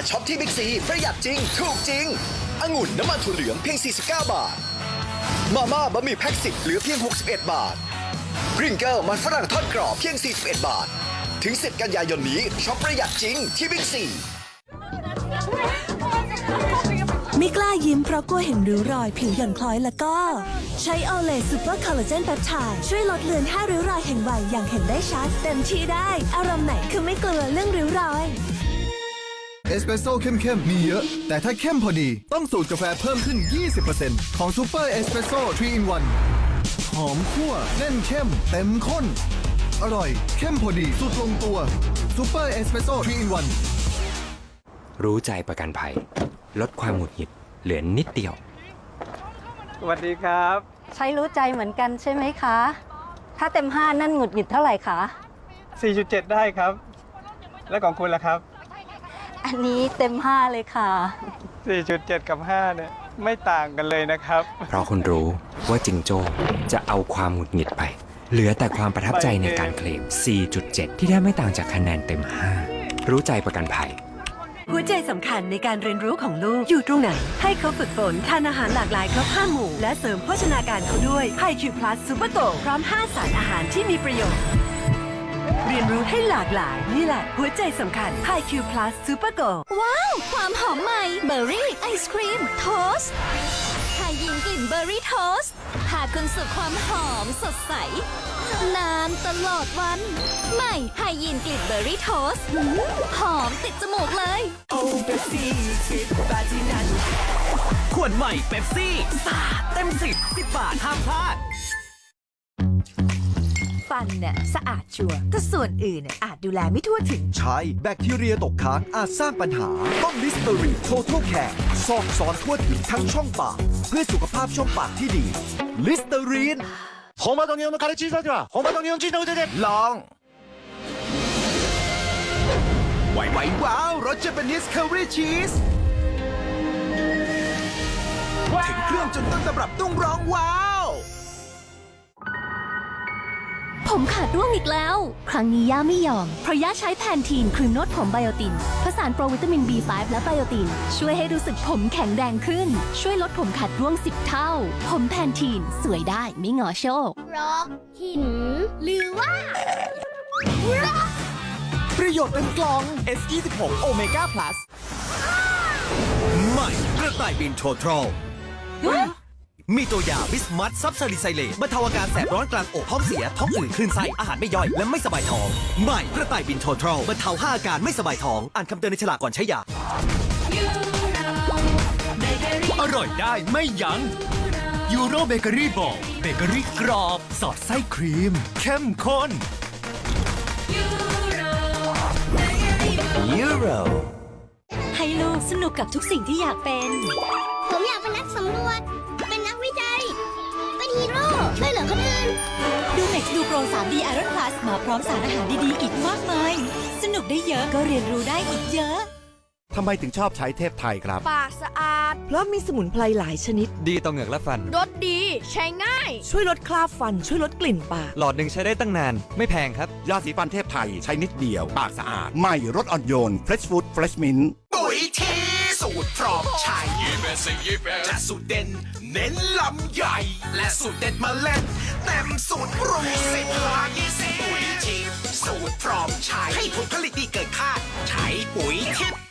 มาช็อปที่บิ๊กซีประหยัดจริง ถูกจริง องุ่นน้ำมันถั่วเหลืองเพียง 49 บาท มาม่าบะหมี่แพ็คสิบเหลือเพียง 61 บาทพริงเกิลมันฝรั่งทอดกรอบเพียง 41 บาท ถึง 10 กันยายนนี้ช็อปประหยัดจริงที่บิ๊กซี ไม่กล้ายิ้มเพราะกลัวเห็นริ้วรอยผิวหย่อนคล้อยแล้วก็ ใช้โอเลซูเปอร์คอลลาเจนแปปไทด์ช่วยลดเลือนห้าริ้วรอยแห่งวัยอย่างเห็นได้ชัด เต็มที่ได้ อารมณ์ไหนคือไม่กลัวเรื่องริ้วรอย เอสเปรสโซ่เข้มๆ มีเยอะ แต่ถ้าเข้มพอดี ต้องสูตรกาแฟเพิ่มขึ้น 20%ของซูเปอร์เอสเปรสโซ่3 in 1หอมคั่วแน่นเข้ม เต็มข้น อร่อย เข้มพอดี สุดลงตัวซูเปอร์เอสเปรสโซ่3 in 1รู้ใจประกันภัย ลดความหงุดหงิดเหลือนิดเดียว สวัสดีครับ ใช้รู้ใจเหมือนกันใช่ไหมคะ ถ้าเต็มห้านั่นหงุดหงิดเท่าไหร่คะ 4.7 ได้ครับ แล้วของคุณล่ะครับ อันนี้เต็มห้าเลยค่ะ 4.7 กับ 5 เนี่ย ไม่ต่างกันเลยนะครับ เพราะคุณรู้ว่าจิงโจ้จะเอาความหงุดหงิดไป เหลือแต่ความประทับใจในการเคลม 4.7 ที่แทบไม่ต่างจากคะแนนเต็ม 5 รู้ใจประกันภัย หัวใจสำคัญในการเรียนรู้ของลูกอยู่ตรงไหน ให้เขาฝึกฝนทานอาหารหลากหลายครบห้าหมู่ และเสริมโภชนาการเขาด้วยไฮคิวพลัสซูเปอร์โกพร้อม 5 สารอาหารที่มีประโยชน์ เรียนรู้ให้หลากหลาย นี่แหละหัวใจสำคัญไฮคิวพลัสซูเปอร์โกว้าว ความหอมใหม่เบอร์รี่ไอศครีมโทสไฮยินกลิ่นเบอร์รี่โทสพาคุณสู่ความหอมสดใส นานตลอดวัน ใหม่ไฮยินกลิ่นเบอร์รี่โทสหอมติดจมูกเลยขวดใหม่เป๊ปซี่สาดเต็มสิบสิบบาทห้ามพลาดฟันเนี่ยสะอาดชัวร์แต่ส่วนอื่นเนี่ยอาจดูแลไม่ทั่วถึง ใช่ แบคทีเรียตกค้างอาจสร้างปัญหา ต้องลิสเตอรีโทท l ลแคร์ซอกซอนทั่วถึงทั้งช่องปาก เพื่อสุขภาพช่องปากที่ดี ลิสเตอรีน本場の日本のカレーチーズ味は本場の日本人の腕でลองไวไวว้าวรสเจแปนิสเคอรี่ชีสถึงเครื่องจนต้นตำรับต้องร้องว้าว ว ผมขาดร่วงอีกแล้ว ครั้งนี้ย่าไม่ยอม เพราะย่าใช้แพนทีนครีมนวดผมไบโอติน ผสานโปรวิตามิน B5 และไบโอติน ช่วยให้รู้สึกผมแข็งแรงขึ้น ช่วยลดผมขาดร่วง 10 เท่า ผมแพนทีนสวยได้ไม่งอโชค ร็อกหิน หรือว่าประโยชน์เต็มกล่อง S26 Omega Plus ใหม่กระต่ายบินโททรล มีตัวยาบิสมัตซับซาลิไซเลตบรรเทาอาการแสบร้อนกลางอกท้องเสีย ท้องอืดคลื่นไส้อาหารไม่ย่อย และไม่สบายท้องใหม่กระต่ายบินโททรลบรรเทาห้าอาการไม่สบายท้อง อ่านคำเตือนในฉลากก่อนใช้ยา อร่อยได้ไม่ยัง้งยูโรเบเกอรี่บอกเบเกอรี่กรอบ สอดไส้ครีม เข้มข้น Euro ให้ลูกสนุกกับทุกสิ่งที่อยากเป็น ผมอยากเป็นนักสำรวจ วยเหลือคนอื่นดู Max ดูโปร 3D Iron Plus มาพร้อมสารอาหารดีๆ อีกมากมาย สนุกได้เยอะก็เรียนรู้ได้อีกเยอะ ทำไมถึงชอบใช้เทพไทยครับ ปากสะอาด เพราะมีสมุนไพรหลายชนิด ดีต่อเหงือกและฟัน รสดี ใช้ง่าย ช่วยลดคราบฟัน ช่วยลดกลิ่นปาก หลอดหนึ่งใช้ได้ตั้งนาน ไม่แพงครับ ยาสีฟันเทพไทยใช้นิดเดียว ปากสะอาด ใหม่รสอ่อนโยน Fresh Food Fresh Mint ปุ๋ยทีสูตรพร้อมใช้จะสูตรเด่น เน้นลำใหญ่ และสูตรเด็ดมาเล่นเต็มสูตรปรุงสิบหายี่สิบปุ๋ยทีสูตรพร้อมใช้ให้ผลผลิตดีเกินคาดใช้ปุ๋ยทิพย์